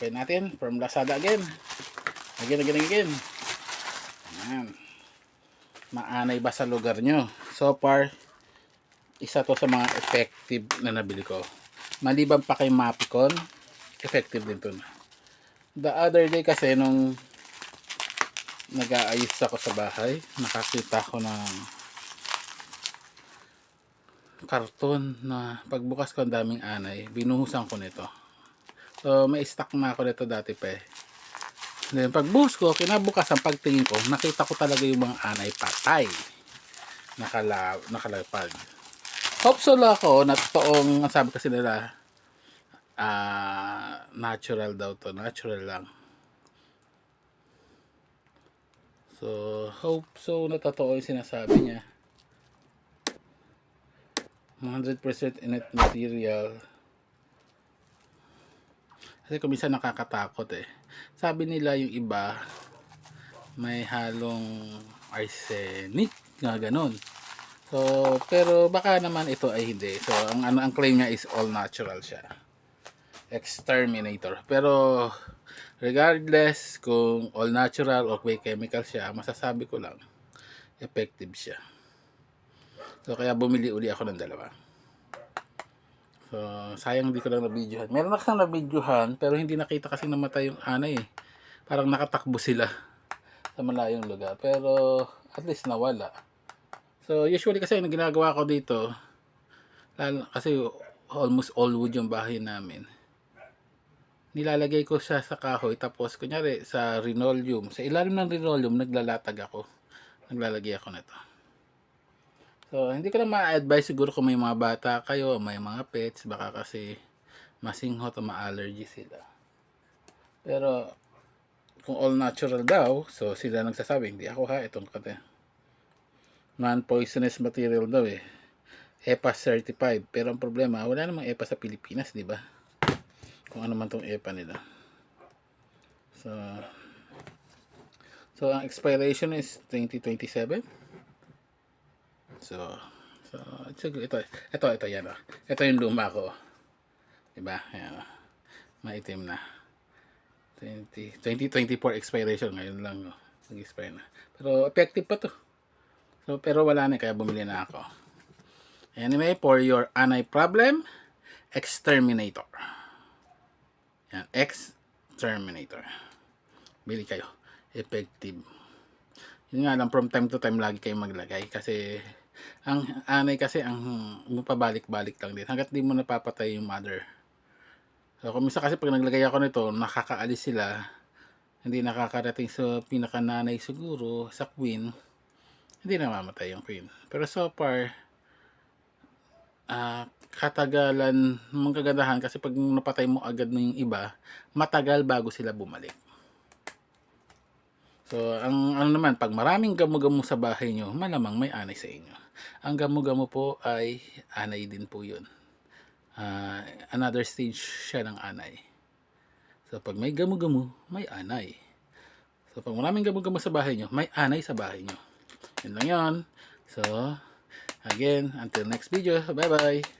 Open natin from Lazada again. Again, again, again. Ayan. Maanay ba sa lugar nyo? So far, isa to sa mga effective na nabili ko. Maliban pa kay Mapicon, effective din to. The other day kasi nung nag-aayos ako sa bahay, nakakita ko ng karton na pagbukas ko ang daming anay, binuhusan ko nito. So, may stock na ako nito dati pa eh. Then, pagbuhos ko, kinabukas ang pagtingin ko, nakita ko talaga yung mga anay patay. Nakala, nakalapag. Hopeful ako na totoong, sabi kasi nila, ah, natural daw to. Natural lang. So, hope so na totoo yung sinasabi niya. 100% inert material. Kasi kung minsan nakakatakot eh. Sabi nila yung iba, may halong arsenic, nga ganun. So, pero baka naman ito ay hindi. So, ang ano ang claim niya is all natural siya. Exterminator. Pero regardless kung all natural o may chemical siya, masasabi ko lang effective siya. So, kaya bumili uli ako ng dalawa. So, sayang hindi ko lang na-videohan. Meron na na-videohan, pero hindi nakita kasi namatay yung anay eh. Parang nakatakbo sila sa malayong lugar. Pero, at least nawala. So, usually kasi yung ginagawa ko dito, lalo, kasi almost all wood yung bahay namin. Nilalagay ko siya sa kahoy, tapos kunyari sa linoleum, sa ilalim ng linoleum, naglalatag ako. Naglalagay ako nito. So, hindi ko na ma-advise siguro kung may mga bata kayo, may mga pets, baka kasi masinghot o ma-allergy sila. Pero, kung all natural daw, so sila nagsasabi, hindi ako ha, itong kate. Non-poisonous material daw eh. EPA certified. Pero ang problema, wala namang EPA sa Pilipinas, di ba? Kung ano man tong EPA nila. So, so ang expiration is 2027. So, so ito, ito, ito, yan. Oh. Ito yung luma ko. Diba? Ayan. oh. Maitim na. 20, 2024 expiration. Ngayon lang. Oh. Nag-expire na. Pero effective pa to. So, pero wala na kaya bumili na ako. Anyway, for your anay problem, exterminator. Yan, exterminator. Bili kayo. Effective. Yun nga lang, from time to time lagi kayong maglagay. Kasi, ang anay kasi, ang pabalik-balik lang din. Hanggat di mo napapatay yung mother. So, kung kasi pag naglagay ako nito, nakakaalis sila. Hindi nakakarating sa pinakananay siguro, sa queen. Hindi namamatay yung queen. Pero so far, ah katagalan mong kagandahan kasi pag napatay mo agad na iba, matagal bago sila bumalik. So, ang ano naman, pag maraming gamo-gamo sa bahay nyo, malamang may anay sa inyo. Ang gamo-gamo po ay anay din po yun. Ah, another stage siya ng anay. So, pag may gamo-gamo, may anay. So, pag maraming gamo-gamo sa bahay nyo, may anay sa bahay nyo. Yun lang yun. So, again, until next video, bye-bye!